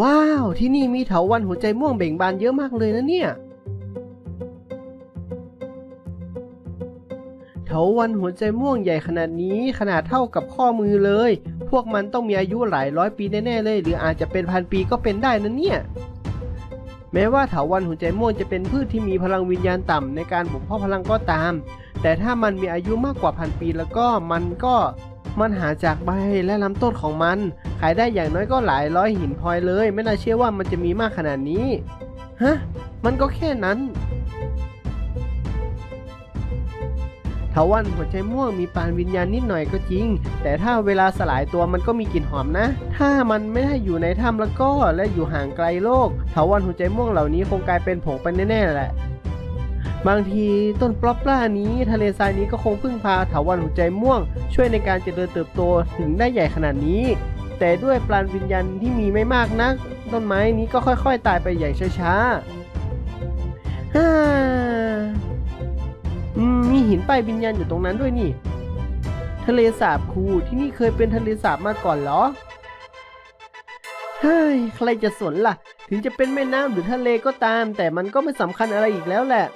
ว้าว ที่นี่มีเถาวันหัวใจม่วงเบ่งบานเยอะมากเลยนะเนี่ย เถาวันหัวใจม่วงใหญ่ขนาดนี้ขนาดเท่ากับข้อมือเลย พวกมันต้องมีอายุหลายร้อยปีแน่ๆเลย หรืออาจจะเป็นพันปีก็เป็นได้นะเนี่ย แม้ว่าเถาวันหัวใจม่วงจะเป็นพืชที่มีพลังวิญญาณต่ำในการบ่มเพาะพลังก็ตาม แต่ถ้ามันมีอายุมากกว่าพันปีแล้วก็มันก็มันหาจากใบและลำต้นของมัน ขายได้อย่างน้อยก็หลายร้อยหินพลอยเลย ไม่น่าเชื่อว่ามันจะมีมากขนาดนี้ ฮะ มันก็แค่นั้นเถาวันหัวใจม่วงมีปานวิญญาณนิดหน่อยก็จริง แต่ถ้าเวลาสลายตัวมันก็มีกลิ่นหอมนะ ถ้ามันไม่ได้อยู่ในถ้ำแล้วก็และอยู่ห่างไกลโลกเถาวันหัวใจม่วงเหล่านี้คงกลายเป็นผงไปแน่ๆแหละ บางทีต้นปลอปล่านี้ทะเลทรายนี้ก็คงพึ่งพาถาวันหัวใจม่วง ช่วยในการเจริญเติบโตถึงได้ใหญ่ขนาดนี้ แต่ด้วยปราณวิญญาณที่มีไม่มากนัก ต้นไม้นี้ก็ค่อยๆ ตายไปอย่างช้าๆฮ่าอืมมีหินป้ายวิญญาณอยู่ตรงนั้นด้วยนี่ ทะเลสาบคูที่นี่เคยเป็นทะเลสาบมาก่อนเหรอเฮ้ยใครจะสนล่ะ ถึงจะเป็นแม่น้ำหรือทะเลก็ตาม แต่มันก็ไม่สำคัญอะไรอีกแล้วแหละ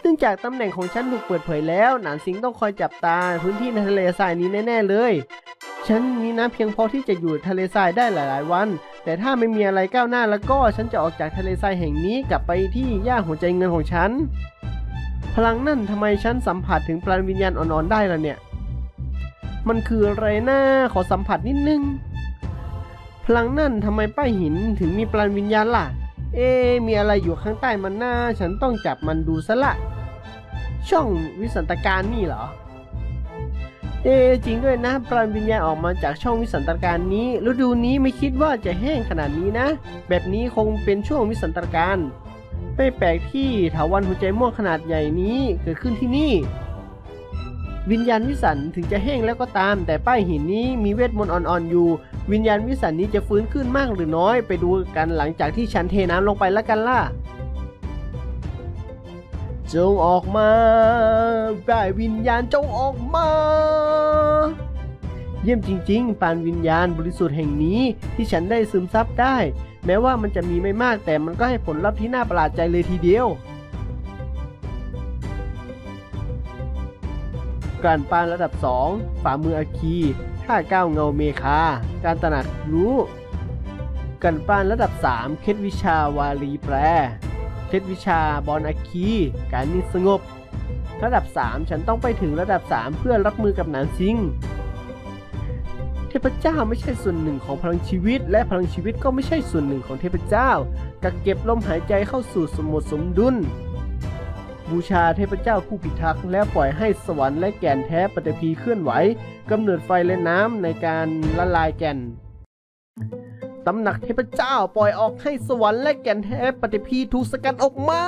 เนื่องจากตำแหน่งของฉันถูกเปิดเผยแล้วหนานสิงต้องคอยจับตาพื้นที่ในทะเลทรายนี้แน่ ๆ เลย ฉันมีน้ำเพียงพอที่จะอยู่ทะเลทรายได้หลาย ๆ วัน แต่ถ้าไม่มีอะไรก้าวหน้าแล้วก็ฉันจะออกจากทะเลทรายแห่งนี้กลับไปที่ย่าหัวใจเงินของฉัน พลังนั่นทำไมฉันสัมผัสถึงปราณวิญญาณอ่อนๆได้ล่ะเนี่ย มันคืออะไรนะขอสัมผัสนิดนึง พลังนั่นทำไมป้ายหินถึงมีปราณวิญญาณล่ะเอ๊มีอะไรอยู่ข้างใต้มันหน้า ฉันต้องจับมันดูซะละ ช่องวิสันตการนี่เหรอ เอจริงด้วยนะปราณวิญญาออกมาจากช่องวิสันตการนี้ ฤดูนี้ไม่คิดว่าจะแห้งขนาดนี้นะ แบบนี้คงเป็นช่วงวิสันตการไม่แปลกที่ถาวันหัวใจม่วงขนาดใหญ่นี้เกิดขึ้นที่นี่ วิญญาณวิสันถึงจะแห้งแล้วก็ตาม แต่ป้ายหินนี้มีเวทมนต์อ่อนๆอยู่ วิญญาณวิสันนี้จะฟื้นขึ้นมากหรือน้อย ไปดูกันหลังจากที่ฉันเทน้ำลงไปแล้วกันล่ะ จงออกมาได้วิญญาณจงออกมา เยี่ยมจริง ๆ ปานวิญญาณบริสุทธิ์แห่งนี้ที่ฉันได้ซึมซับได้ แม้ว่ามันจะมีไม่มากแต่มันก็ให้ผลลัพธ์ที่น่าประหลาดใจเลยทีเดียว การปานระดับ 2 ฝ่ามืออาคีท่าก้าวเงาเมคา การตระหนักรู้ กันปานระดับ 3 เคล็ดวิชาวาลีแปร เคล็ดวิชาบอลอาคี การนิ่งสงบ ระดับ 3 ฉันต้องไปถึงระดับ 3 เพื่อรับมือกับหนานซิง เทพเจ้าไม่ใช่ส่วนหนึ่งของพลังชีวิต และพลังชีวิตก็ไม่ใช่ส่วนหนึ่งของเทพเจ้า กักเก็บลมหายใจเข้าสู่สมดสมดุล บูชาเทพเจ้าผู้พิทักษ์แล้วปล่อยให้สวรรค์และแก่นแท้ปฏิพีเคลื่อนไหวกำเนิดไฟและน้ำในการละลายแก่น ตำหนักเทพเจ้าปล่อยออกให้สวรรค์และแก่นแท้ปฏิพีถูกสกัดออกมา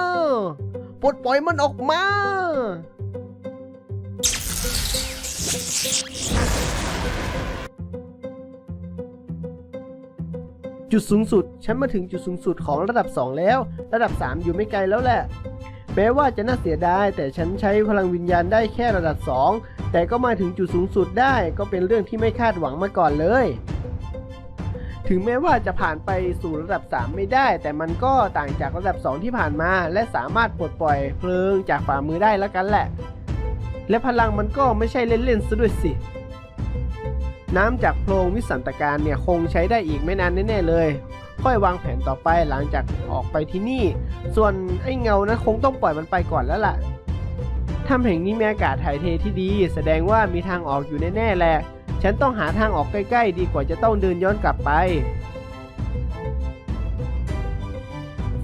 ปลดปล่อยมันออกมา จุดสูงสุด ฉันมาถึงจุดสูงสุดของระดับ 2 แล้ว ระดับ 3 อยู่ไม่ไกลแล้วแหละ แม้ว่าจะน่าเสียดาย แต่ฉันใช้พลังวิญญาณได้แค่ระดับ 2 แต่ก็มาถึงจุดสูงสุดได้ก็เป็นเรื่องที่ไม่คาดหวังมาก่อนเลย ถึงแม้ว่าจะผ่านไปสู่ระดับ 3 ไม่ได้ แต่มันก็ต่างจากระดับ 2 ที่ผ่านมา และสามารถปลดปล่อยเพลิงจากฝ่ามือได้แล้วกันแหละ และพลังมันก็ไม่ใช่เล่นๆซะด้วยสิ น้ำจากโพรงวิสันตการเนี่ยคงใช้ได้อีกไม่นานแน่ๆเลย ค่อยวางแผนต่อไปหลังจากออกไปที่นี่ ส่วนไอ้เงานะคงต้องปล่อยมันไปก่อนแล้วล่ะถ้ำแห่งนี้มีอากาศถ่ายเทที่ดี แสดงว่ามีทางออกอยู่แน่ๆแหละ ฉันต้องหาทางออกใกล้ๆ ดีกว่าจะต้องเดินย้อนกลับไป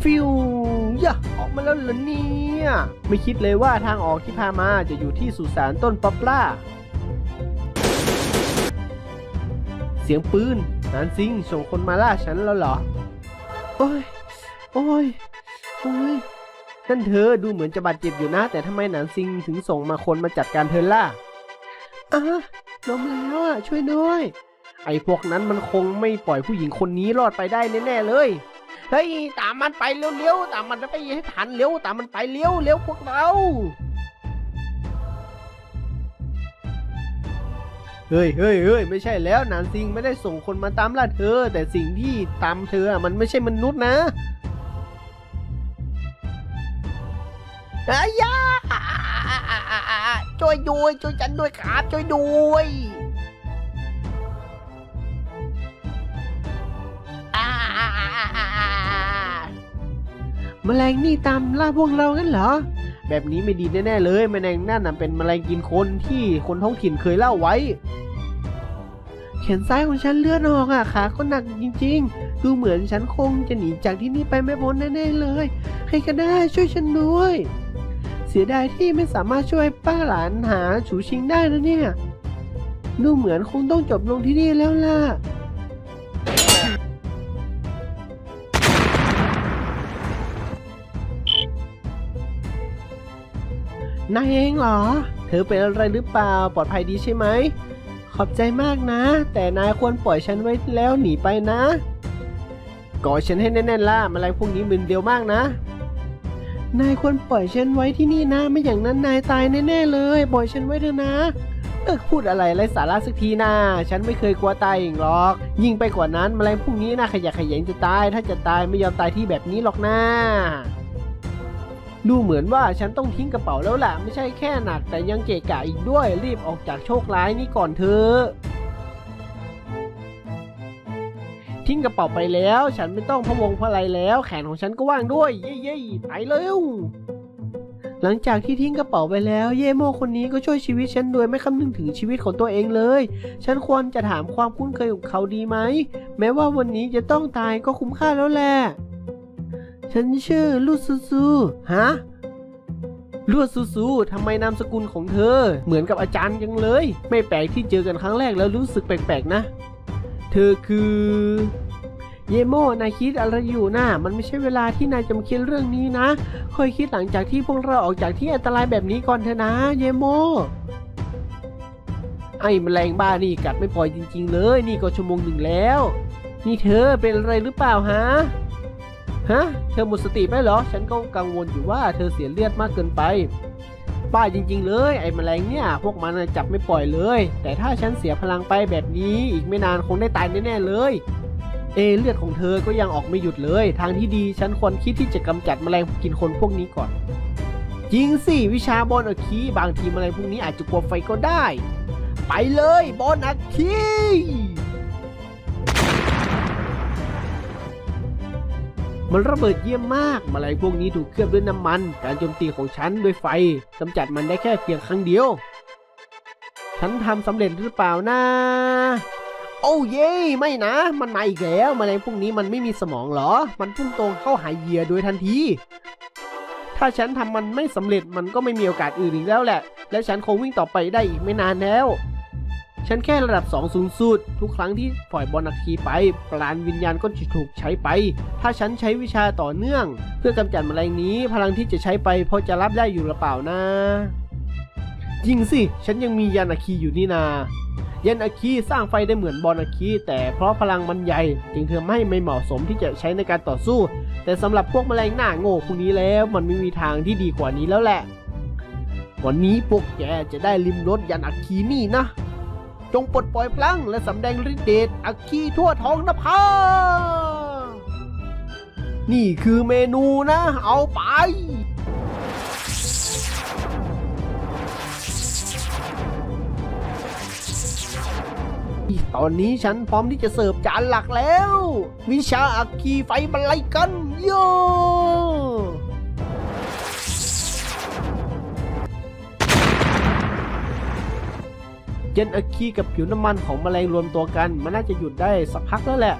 ฟิวยะออกมาแล้วเหรอเนี่ย ไม่คิดเลยว่าทางออกที่พามาจะอยู่ที่สุสานต้นป๊อปล่า เสียงปืนนานซิงส่งคนมาล่าฉันแล้วเหรอ โอ้ย โอ้ย โอ้ยนั่นเธอดูเหมือนจะบาดเจ็บอยู่นะ แต่ทำไมหนานซิงถึงส่งมาคนมาจัดการเธอล่ะอะ ล้มแล้วอะช่วยด้วย ไอ้พวกนั้นมันคงไม่ปล่อยผู้หญิงคนนี้รอดไปได้แน่ๆเลยเฮ้ยตามมันไปเร็วๆตามมันไปให้ทันเร็วตามมันไปเร็วเร็วพวกเราเฮ้ยเฮ้ยเฮ้ยไม่ใช่แล้วนานซิงไม่ได้ส่งคนมาตามล่าเธอ แต่สิ่งที่ตามเธอมันไม่ใช่มนุษย์นะ เอายาช่วยด้วยช่วยฉันด้วยครับช่วยด้วยอ่าแมลงนี่ตามล่าพวกเรางั้นเหรอ แบบนี้ไม่ดีแน่ๆเลยแมลงนั่นน่ะเป็นแมลงกินคนที่คนท้องถิ่นเคยเล่าไว้ แขนซ้ายของฉันเลือดออกอะขาก็หนักจริง ๆ ดูเหมือนฉันคงจะหนีจากที่นี่ไปไม่พ้นแน่ๆเลย ใครก็ได้ช่วยฉันด้วย เสียดายที่ไม่สามารถช่วยป้าหลานหาฉูชิงได้นะเนี่ย ดูเหมือนคงต้องจบลงที่นี่แล้วล่ะ นายเองเหรอ เธอเป็นอะไรหรือเปล่าปลอดภัยดีใช่ไหม ขอบใจมากนะ แต่นายควรปล่อยฉันไว้แล้วหนีไปนะกอดฉันให้แน่นๆล่ะแมลงพวกนี้มึนเดียวมากนะ นายควรปล่อยฉันไว้ที่นี่นะ ไม่อย่างนั้นนายตายแน่ๆเลย ปล่อยฉันไว้เถอะนะ เออพูดอะไรไร้สาระสักทีนะฉันไม่เคยกลัวตายเองหรอก ยิ่งไปกว่านั้นแมลงพวกนี้นะขยะแขยงจะตาย ถ้าจะตายไม่ยอมตายที่แบบนี้หรอกนะดูเหมือนว่าฉันต้องทิ้งกระเป๋าแล้วแหละไม่ใช่แค่หนักแต่ยังเกะกะอีกด้วยรีบออกจากโชคร้ายนี่ก่อนเถอะ ทิ้งกระเป๋าไปแล้ว ฉันไม่ต้องพะวงพะไรแล้ว แขนของฉันก็ว่างด้วย เย้เย้ไปเร็วหลังจากที่ทิ้งกระเป๋าไปแล้ว เย่โมคนนี้ก็ช่วยชีวิตฉันโดยไม่คำนึงถึงชีวิตของตัวเองเลย ฉันควรจะถามความคุ้นเคยของเขาดีไหม แม้ว่าวันนี้จะต้องตายก็คุ้มค่าแล้วแหละ ฉันชื่อลูซูซูฮะลวดซูซูทำไมนามสกุลของเธอ เหมือนกับอาจารย์ยังเลย ไม่แปลกที่เจอกันครั้งแรกแล้วรู้สึกแปลกๆนะ เธอคือ เยโมนายคิดอะไรอยู่นะมันไม่ใช่เวลาที่นายจะมาคิดเรื่องนี้นะ ค่อยคิดหลังจากที่พวกเราออกจากที่อันตรายแบบนี้ก่อนเถอะนะ เยโม ไอ้แมลงบ้านี่กัดไม่ปล่อยจริง ๆ เลย นี่ก็ชั่วโมงหนึ่งแล้ว นี่เธอเป็นอะไรหรือเปล่าฮะฮะ เธอหมดสติไปเหรอ ฉันก็กังวลอยู่ว่าเธอเสียเลือดมากเกินไป ป้าจริง ๆ เลย ไอ้แมลงเนี่ย พวกมันจับไม่ปล่อยเลย แต่ถ้าฉันเสียพลังไปแบบนี้ อีกไม่นานคงได้ตายแน่ๆเลย เอเลือดของเธอก็ยังออกไม่หยุดเลย ทางที่ดีฉันควรคิดที่จะกำจัดแมลงกินคนพวกนี้ก่อนจริงสิวิชาบอลอัคคีบางทีแมลงพวกนี้อาจจะกลัวไฟก็ได้ ไปเลยบอลอัคคี มันระเบิดเยี่ยมมากแมลงพวกนี้ถูกเคลือบด้วยน้ำมัน การโจมตีของฉันด้วยไฟกำจัดมันได้แค่เพียงครั้งเดียว ฉันทำสำเร็จหรือเปล่านะ โอ้เย่ไม่นะ มันมาอีกแล้วแมลงพวกนี้มันไม่มีสมองหรอ มันพุ่งตรงเข้าหายเหยื่อโดยทันที ถ้าฉันทำมันไม่สำเร็จมันก็ไม่มีโอกาสอื่นอีกแล้วแหละ และฉันคงวิ่งต่อไปได้อีกไม่นานแล้ว ฉันแค่ระดับ 2 สูงสุด ทุกครั้งที่ปล่อยบอลนักทีไป ปราณวิญญาณก็จะถูกใช้ไป ถ้าฉันใช้วิชาต่อเนื่อง เพื่อกำจัดแมลงนี้ พลังที่จะใช้ไปพอจะรับได้อยู่หรือเปล่านะจริงสิ ฉันยังมียานอาคีอยู่นี่นายันอาคีสร้างไฟได้เหมือนบอลอาคีแต่เพราะพลังมันใหญ่ จึงเธอไม่ไม่เหมาะสมที่จะใช้ในการต่อสู้ แต่สำหรับพวกแมลงหน้าโง่พวกนี้แล้วมันไม่มีทางที่ดีกว่านี้แล้วแหละ วันนี้พวกแกจะได้ลิมรสยันอาคีนี่นะ จงปลดปล่อยพลังและสำแดงฤทธิ์เดชอาคีทั่วท้องนภานี่คือเมนูนะ เอาไป ตอนนี้ฉันพร้อมที่จะเสิร์ฟจานหลักแล้ว วิชาอัคคีไฟบรรลัยกันโย จนอัคคีกับผิวน้ำมันของแมลงรวมตัวกัน มันน่าจะหยุดได้สักพักแล้วแหละ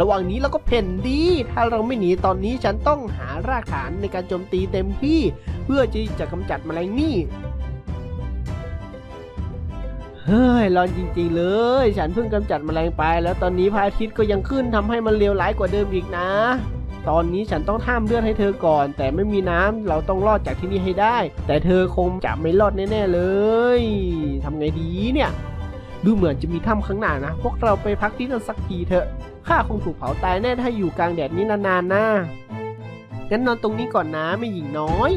ระหว่างนี้เราก็เพ่นดี ถ้าเราไม่หนีตอนนี้ฉันต้องหารากฐานในการโจมตีเต็มที่ เพื่อที่จะกำจัดแมลงนี่เฮ้ยร้อนจริงๆเลย ฉันเพิ่งกำจัดแมลงไป แล้วตอนนี้พระอาทิตย์ก็ยังขึ้นทำให้มันเลวร้ายกว่าเดิมอีกนะ ตอนนี้ฉันต้องท่ามเลือดให้เธอก่อน แต่ไม่มีน้ำเราต้องรอดจากที่นี่ให้ได้ แต่เธอคงจะไม่รอดแน่ๆเลยทำไงดีเนี่ย ดูเหมือนจะมีถ้ำข้างหน้านะ พวกเราไปพักที่นั่นสักทีเถอะข้าคงถูกเผาตายแน่ถ้าอยู่กลางแดดนี้นานๆนะงั้นนอนตรงนี้ก่อนนะไม่หญิงน้อย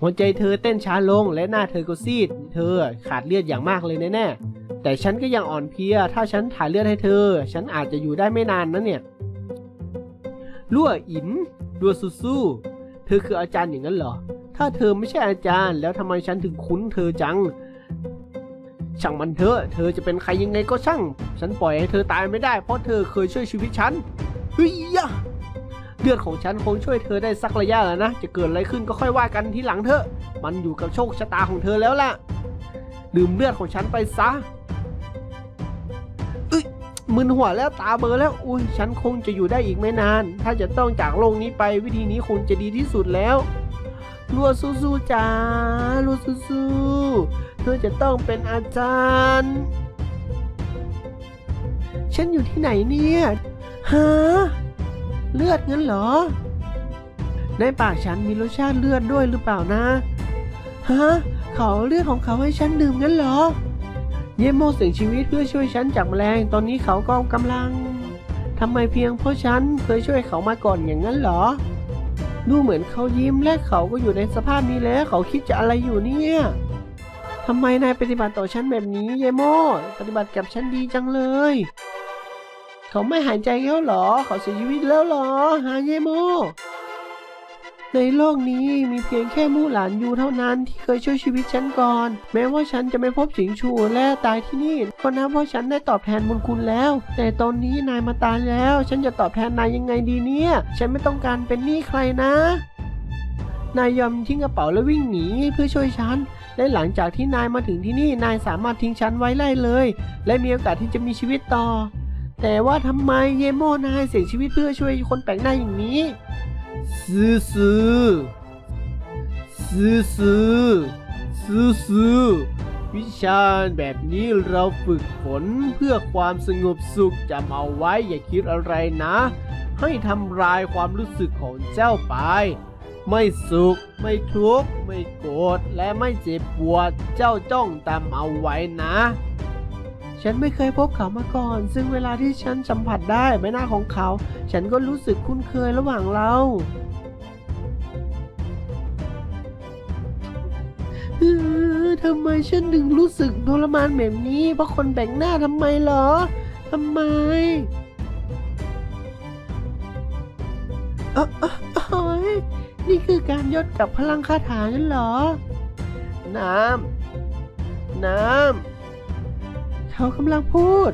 หัวใจเธอเต้นช้าลงและหน้าเธอก็ซีด เธอขาดเลือดอย่างมากเลยแน่ๆแต่ฉันก็ยังอ่อนเพลีย ถ้าฉันถ่ายเลือดให้เธอ ฉันอาจจะอยู่ได้ไม่นานนะเนี่ย ลั่วอินดัวซูซูเธอคืออาจารย์อย่างนั้นเหรอ ถ้าเธอไม่ใช่อาจารย์ แล้วทำไมฉันถึงคุ้นเธอจัง ช่างมันเถอะ เธอจะเป็นใครยังไงก็ช่าง ฉันปล่อยให้เธอตายไม่ได้ เพราะเธอเคยช่วยชีวิตฉัน เฮ้ยยะเลือดของฉันคงช่วยเธอได้สักระยะแล้วนะ จะเกิดอะไรขึ้นก็ค่อยว่ากันทีหลังเถอะ มันอยู่กับโชคชะตาของเธอแล้วล่ะ ดื่มเลือดของฉันไปซะ มึนหัวแล้วตาเบลอแล้ว อุ้ยฉันคงจะอยู่ได้อีกไม่นาน ถ้าจะต้องจากโลกนี้ไปวิธีนี้คงจะดีที่สุดแล้วรัวสู้ๆจ้ารัวสู้ๆเธอจะต้องเป็นอาจารย์ ฉันอยู่ที่ไหนเนี่ยฮะเลือดงั้นเหรอ ในปากฉันมีรสชาติเลือดด้วยหรือเปล่านะ ฮะ เขาเอาเลือดของเขาให้ฉันดื่มงั้นเหรอ เยโมเสี่ยงชีวิตเพื่อช่วยฉันจากแมลง ตอนนี้เขาก็กำลังทำไมเพียงเพราะฉันเคยช่วยเขามาก่อนอย่างนั้นเหรอ ดูเหมือนเขายิ้มและเขาก็อยู่ในสภาพนี้แล้ว เขาคิดจะอะไรอยู่เนี่ยทำไมนายปฏิบัติต่อฉันแบบนี้เยโมปฏิบัติกับฉันดีจังเลย เขาไม่หายใจแล้วหรอ เขาเสียชีวิตแล้วหรอ ฮาเยโม ในโลกนี้มีเพียงแค่มู่หลานยูเท่านั้นที่เคยช่วยชีวิตฉันก่อน แม้ว่าฉันจะไม่พบสิงชูและตายที่นี่ก็นับว่าฉันได้ตอบแทนบุญคุณแล้ว แต่ตอนนี้นายมาตายแล้ว ฉันจะตอบแทนนายยังไงดีเนี่ย ฉันไม่ต้องการเป็นหนี้ใครนะนายยอมทิ้งกระเป๋าแล้ววิ่งหนีเพื่อช่วยฉัน และหลังจากที่นายมาถึงที่นี่นายสามารถทิ้งฉันไว้ได้เลย และมีโอกาสที่จะมีชีวิตต่อ แต่ว่าทำไมเยโมนายเสียชีวิตเพื่อช่วยคนแปลกหน้าอย่างนี้ ซื้อซื้อซื้อซื้อซื้อซื้อวิชาแบบนี้เราฝึกฝนเพื่อความสงบสุขจำเอาไว้อย่าคิดอะไรนะ ให้ทำลายความรู้สึกของเจ้าไป ไม่สุข ไม่ทุกข์ ไม่โกรธและไม่เจ็บปวด เจ้าจ้องตามเอาไว้นะ ฉันไม่เคยพบเขามาก่อน ซึ่งเวลาที่ฉันสัมผัสได้ใบหน้าของเขา ฉันก็รู้สึกคุ้นเคยระหว่างเราเออทำไมฉันถึงรู้สึกทรมานแบบนี้ เพราะคนแบ่งหน้าทำไมเหรอทำไมเออเออเอ้ยนี่คือการยดกับพลังคาถางั้นเหรอ น้ำ น้ำ เขากำลังพูด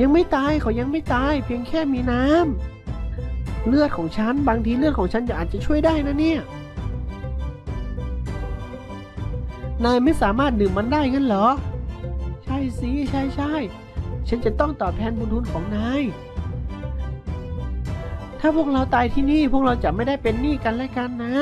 ยังไม่ตายเขายังไม่ตาย เพียงแค่มีน้ำเลือดของฉัน บางทีเลือดของฉันจะอาจจะช่วยได้นะเนี่ย นายไม่สามารถดื่มมันได้งั้นเหรอ ใช่สิใช่ใช่ฉันจะต้องตอบแทนบุญทุนของนาย ถ้าพวกเราตายที่นี่พวกเราจะไม่ได้เป็นหนี้กันและกันนะ